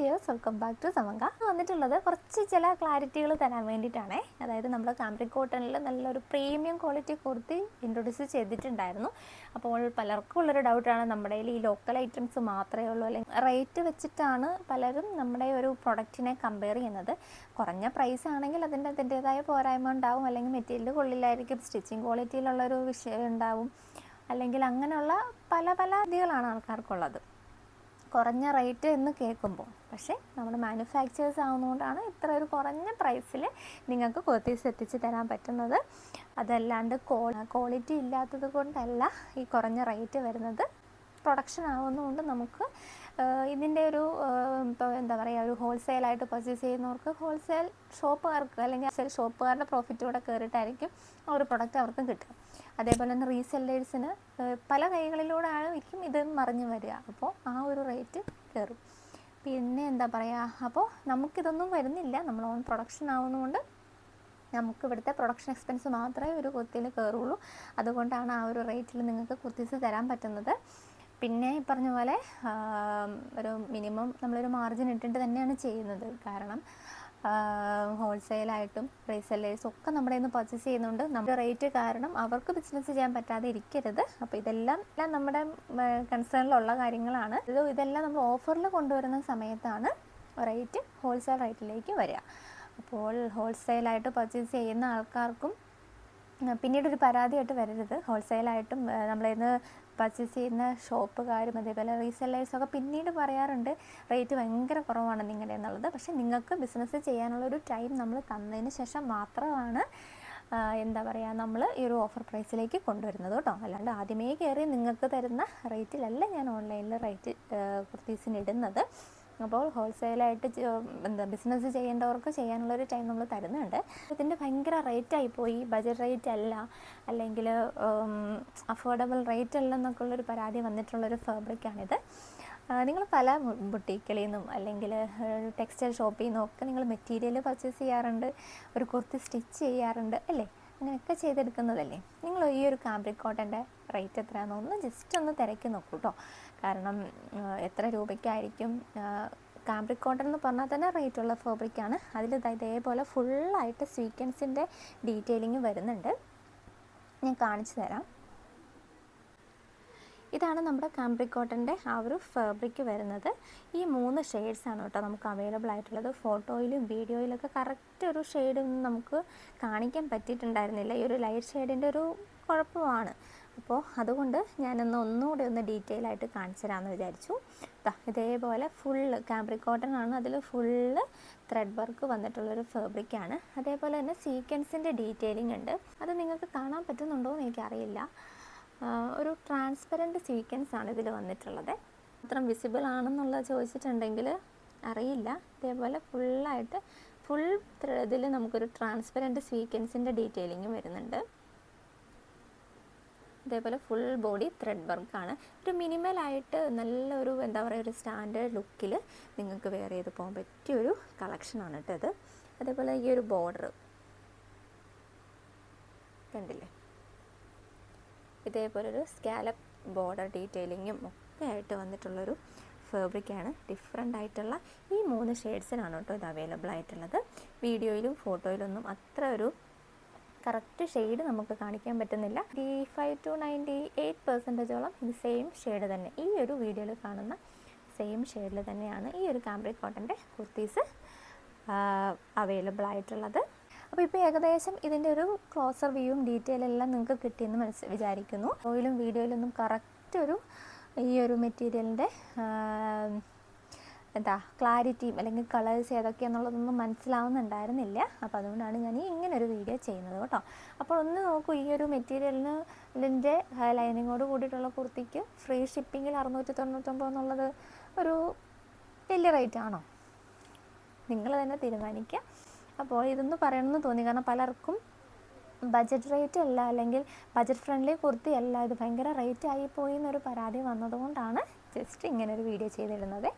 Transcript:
Dears welcome back to സമങ്ക വന്നിട്ടുള്ളത് കുറച്ച് ചില ക്ലാരിറ്റികൾ തരാൻ വേണ്ടിയിട്ടാണേ. അതായത് നമ്മൾ കാമ്പ്രിക് കോട്ടണിൽ നല്ലൊരു പ്രീമിയം ക്വാളിറ്റി കുർത്തി ഇൻട്രൊഡ്യൂസ് ചെയ്തിട്ടുണ്ടായിരുന്നു. അപ്പോൾ പലർക്കും ഉള്ളൊരു ഡൗട്ടാണ് നമ്മുടെ ഈ ലോക്കൽ ഐറ്റംസ് മാത്രമേ ഉള്ളൂ. അല്ലെങ്കിൽ റേറ്റ് വെച്ചിട്ടാണ് പലരും നമ്മുടെ ഒരു പ്രൊഡക്റ്റിനെ കമ്പയർ ചെയ്യുന്നത്. കുറഞ്ഞ പ്രൈസ് ആണെങ്കിൽ അതിന്റെ അതിന്റേതായ പോരായ്മ ഉണ്ടാവും. അല്ലെങ്കിൽ മെറ്റീരിയൽ കൊള്ളില്ലായിരിക്കും. സ്റ്റിച്ചിങ് ക്വാളിറ്റിയിലുള്ളൊരു വിഷയം ഉണ്ടാവും. അല്ലെങ്കിൽ അങ്ങനെയുള്ള പല പല ഇതികളാണ് ആൾക്കാർക്കുള്ളത്. കുറഞ്ഞ റേറ്റ് എന്ന് കേൾക്കുമ്പോൾ. പക്ഷേ നമ്മൾ മാനുഫാക്ചേഴ്സ് ആവുന്നതുകൊണ്ടാണ് ഇത്ര ഒരു കുറഞ്ഞ പ്രൈസിൽ നിങ്ങൾക്ക് കുർത്തീസ് എത്തിച്ച് തരാൻ പറ്റുന്നത്. അതല്ലാണ്ട് ക്വാളിറ്റി ഇല്ലാത്തത് കൊണ്ടല്ല ഈ കുറഞ്ഞ റേറ്റ് വരുന്നത്. പ്രൊഡക്ഷൻ ആവുന്നതുകൊണ്ട് നമുക്ക് ഇതിന്റെ ഒരു ഇപ്പോൾ എന്താ പറയുക ഒരു ഹോൾസെയിലായിട്ട് പർച്ചേസ് ചെയ്യുന്നവർക്ക് ഹോൾസെയിൽ ഷോപ്പുകാർക്ക് അല്ലെങ്കിൽ ഷോപ്പുകാരുടെ പ്രോഫിറ്റ് കൂടെ കയറിയിട്ടായിരിക്കും ആ ഒരു പ്രൊഡക്റ്റ് അവർക്ക് കിട്ടുക. അതേപോലെ തന്നെ റീസെല്ലേഴ്സിന് പല കൈകളിലൂടെ ആയിരിക്കും ഇത് മറിഞ്ഞു വരിക. അപ്പോൾ ആ ഒരു റേറ്റ് കയറും. പിന്നെ എന്താ പറയുക അപ്പോൾ നമുക്കിതൊന്നും വരുന്നില്ല. നമ്മൾ ഓൺ പ്രൊഡക്ഷൻ ആവുന്നതുകൊണ്ട് നമുക്ക് ഇവിടുത്തെ പ്രൊഡക്ഷൻ എക്സ്പെൻസ് മാത്രമേ ഒരു കുർത്തിയിൽ കയറുള്ളൂ. അതുകൊണ്ടാണ് ആ ഒരു റേറ്റിൽ നിങ്ങൾക്ക് കുർത്തീസ് തരാൻ പറ്റുന്നത്. പിന്നെ ഈ പറഞ്ഞ പോലെ ഒരു മിനിമം നമ്മളൊരു മാർജിൻ ഇട്ടിട്ട് തന്നെയാണ് ചെയ്യുന്നത്. കാരണം ഹോൾസെയിലായിട്ടും റീസെല്ലേഴ്സും ഒക്കെ നമ്മുടെ നിന്ന് പർച്ചേസ് ചെയ്യുന്നുണ്ട്. നമ്മുടെ റേറ്റ് കാരണം അവർക്ക് ബിസിനസ് ചെയ്യാൻ പറ്റാതെ ഇരിക്കരുത്. അപ്പോൾ ഇതെല്ലാം എല്ലാം നമ്മുടെ കൺസേണിലുള്ള കാര്യങ്ങളാണ്. ഇത് ഇതെല്ലാം നമ്മൾ ഓഫറിൽ കൊണ്ടുവരുന്ന സമയത്താണ് റേറ്റ് ഹോൾസെയിൽ റേറ്റിലേക്ക് വരിക. അപ്പോൾ ഹോൾസെയിലായിട്ട് പർച്ചേസ് ചെയ്യുന്ന ആൾക്കാർക്കും പിന്നീട് ഒരു പരാതിയായിട്ട് വരരുത്. ഹോൾസെയിലായിട്ടും നമ്മളിന്ന് പർച്ചേസ് ചെയ്യുന്ന ഷോപ്പുകാരും അതേപോലെ റീസെല്ലേഴ്സൊക്കെ പിന്നീട് പറയാറുണ്ട് റേറ്റ് ഭയങ്കര കുറവാണ് നിങ്ങളുടെ എന്നുള്ളത്. പക്ഷേ നിങ്ങൾക്ക് ബിസിനസ് ചെയ്യാനുള്ള ഒരു ടൈം നമ്മൾ തന്നതിന് ശേഷം മാത്രമാണ് എന്താ പറയുക നമ്മൾ ഈ ഒരു ഓഫർ പ്രൈസിലേക്ക് കൊണ്ടുവരുന്നത് കേട്ടോ. അല്ലാണ്ട് ആദ്യമേ കയറി നിങ്ങൾക്ക് തരുന്ന റേറ്റിലല്ല ഞാൻ ഓൺലൈനിൽ റേറ്റ് കുർത്തീസിന് ഇടുന്നത്. അപ്പോൾ ഹോൾസെയിലായിട്ട് എന്താ ബിസിനസ് ചെയ്യേണ്ടവർക്ക് ചെയ്യാനുള്ളൊരു ടൈം നമ്മൾ തരുന്നുണ്ട്. ഇതിന്റെ ഭയങ്കര റേറ്റായി പോയി. ബജറ്റ് റേറ്റ് അല്ല. അല്ലെങ്കിൽ അഫോർഡബിൾ റേറ്റ് അല്ല എന്നൊക്കെ ഉള്ളൊരു പരാതി വന്നിട്ടുള്ളൊരു ഫാബ്രിക്കാണിത് നിങ്ങൾ പല ബുട്ടീക്കിൽ നിന്നും അല്ലെങ്കിൽ ടെക്സ്റ്റൈൽ ഷോപ്പിൽ നിന്നും ഒക്കെ നിങ്ങൾ മെറ്റീരിയൽ പർച്ചേസ് ചെയ്യാറുണ്ട്. ഒരു കുർത്തി സ്റ്റിച്ച് ചെയ്യാറുണ്ട്. അല്ലേ? അങ്ങനെയൊക്കെ ചെയ്തെടുക്കുന്നതല്ലേ? നിങ്ങൾ ഈ ഒരു കാംബ്രിക് കോട്ടന്റെ റേറ്റ് എത്രയാണെന്ന് ഒന്ന് ജസ്റ്റ് ഒന്ന് തിരക്കി നോക്കൂ കേട്ടോ കാരണം എത്ര രൂപയ്ക്കായിരിക്കും കാംബ്രിക് കോട്ടൺ എന്ന് പറഞ്ഞാൽ തന്നെ റേറ്റ് ഉള്ള ഫാബ്രിക്കാണ് അതിൽ ഇതേപോലെ ഫുള്ളായിട്ട് സ്വീക്വൻസിന്റെ ഡീറ്റെയിലിംഗ് വരുന്നുണ്ട്. ഞാൻ കാണിച്ചു തരാം. ഇതാണ് നമ്മുടെ കാംബ്രിക് കോട്ടന്റെ ആ ഒരു ഫാബ്രിക് വരുന്നത്. ഈ മൂന്ന് ഷെയ്ഡ്സാണ് കേട്ടോ നമുക്ക് അവൈലബിൾ ആയിട്ടുള്ളത്. ഫോട്ടോയിലും വീഡിയോയിലൊക്കെ കറക്റ്റ് ഒരു ഷെയ്ഡ് നമുക്ക് കാണിക്കാൻ പറ്റിയിട്ടുണ്ടായിരുന്നില്ല. ഈ ഒരു ലൈറ്റ് ഷെയ്ഡിന്റെ ഒരു കുഴപ്പമാണ്. അപ്പോൾ അതുകൊണ്ട് ഞാനൊന്ന് ഒന്നുകൂടി ഒന്ന് ഡീറ്റെയിൽ ആയിട്ട് കാണിച്ചു തരാമെന്ന് വിചാരിച്ചു ഇതേപോലെ ഫുള്ള് കാംബ്രിക് കോട്ടൺ ആണ്. അതിൽ ഫുള്ള് ത്രെഡ് വർക്ക് വന്നിട്ടുള്ളൊരു ഫാബ്രിക്കാണ് അതേപോലെ തന്നെ സീക്വൻസിന്റെ ഡീറ്റെയിലിംഗ് ഉണ്ട്. അത് നിങ്ങൾക്ക് കാണാൻ പറ്റുന്നുണ്ടോ എന്ന് എനിക്കറിയില്ല. ഒരു ട്രാൻസ്പെറന്റ് സീക്വൻസ് ആണ് ഇതിൽ വന്നിട്ടുള്ളത്. അത്ര വിസിബിൾ ആണെന്നുള്ളത് ചോദിച്ചിട്ടുണ്ടെങ്കിൽ അറിയില്ല. ഇതേപോലെ ഫുള്ളായിട്ട് ഫുൾ ഇതിൽ നമുക്കൊരു ട്രാൻസ്പെറന്റ് സീക്വൻസിന്റെ ഡീറ്റെയിലിംഗ് വരുന്നുണ്ട്. ഇതേപോലെ ഫുൾ ബോഡി ത്രെഡ് വർക്കാണ് ഒരു മിനിമലായിട്ട് നല്ലൊരു എന്താ പറയുക ഒരു സ്റ്റാൻഡേർഡ് ലുക്കിൽ നിങ്ങൾക്ക് വെയർ ചെയ്ത് പോകാൻ പറ്റിയൊരു കളക്ഷനാണ് കേട്ടോ ഇത്. അതേപോലെ ഈ ഒരു ബോർഡർ കണ്ടില്ലേ? ഇതേപോലെ ഒരു സ്കാലപ്പ് ബോർഡർ ഡീറ്റെയിലിങ്ങും ഒക്കെ ആയിട്ട് വന്നിട്ടുള്ളൊരു ഫാബ്രിക്കാണ് ഡിഫറെന്റ് ആയിട്ടുള്ള ഈ മൂന്ന് ഷെയ്ഡ്സിനാണ് കേട്ടോ ഇത് അവൈലബിൾ ആയിട്ടുള്ളത്. വീഡിയോയിലും ഫോട്ടോയിലൊന്നും അത്ര ഒരു കറക്റ്റ് ഷെയ്ഡ് നമുക്ക് കാണിക്കാൻ പറ്റുന്നില്ല. ഈ ഫൈവ് ടു നയന്റി എയ്റ്റ് പെർസെന്റേജോളം ഇത് സെയിം ഷെയ്ഡ് തന്നെ. ഈ ഒരു വീഡിയോയിൽ കാണുന്ന സെയിം ഷെയ്ഡിൽ തന്നെയാണ് ഈ ഒരു കാമ്പ്രിക് കോട്ടന്റെ കുർത്തീസ് അവൈലബിൾ ആയിട്ടുള്ളത്. അപ്പോൾ ഇപ്പോൾ ഏകദേശം ഇതിന്റെ ഒരു ക്ലോസർ വ്യൂവും ഡീറ്റെയിൽ എല്ലാം നിങ്ങൾക്ക് കിട്ടിയെന്ന് മനസ്സ് വിചാരിക്കുന്നു. ഓയിലും വീഡിയോയിലൊന്നും കറക്റ്റ് ഒരു ഈ ഒരു മെറ്റീരിയലിന്റെ എന്താ ക്ലാരിറ്റിയും അല്ലെങ്കിൽ കളേഴ്സ് ഏതൊക്കെയാണെന്നുള്ളതൊന്നും മനസ്സിലാവുന്നുണ്ടായിരുന്നില്ല. അപ്പോൾ അതുകൊണ്ടാണ് ഞാൻ ഇങ്ങനെ ഒരു വീഡിയോ ചെയ്യുന്നത് കേട്ടോ. അപ്പോൾ ഒന്ന് നോക്കൂ ഈ ഒരു മെറ്റീരിയലിന് ഇതിന്റെ ലൈനിങ്ങോട് കൂടിയിട്ടുള്ള കുർത്തിക്ക് ഫ്രീ ഷിപ്പിങ്ങിൽ അറുന്നൂറ്റി തൊണ്ണൂറ്റൊമ്പത് എന്നുള്ളത് ഒരു വലിയ റേറ്റ് ആണോ നിങ്ങൾ തന്നെ തീരുമാനിക്കുക. അപ്പോൾ ഇതൊന്ന് പറയണമെന്ന് തോന്നി. കാരണം പലർക്കും ബജറ്റ് റേറ്റ് അല്ല അല്ലെങ്കിൽ ബജറ്റ് ഫ്രണ്ട്ലി കുർത്തി അല്ല ഇത് ഭയങ്കര റേറ്റ് ആയിപ്പോയി എന്നൊരു പരാതി വന്നതുകൊണ്ടാണ് ജസ്റ്റ് ഇങ്ങനെ ഒരു വീഡിയോ ചെയ്തിരുന്നത്.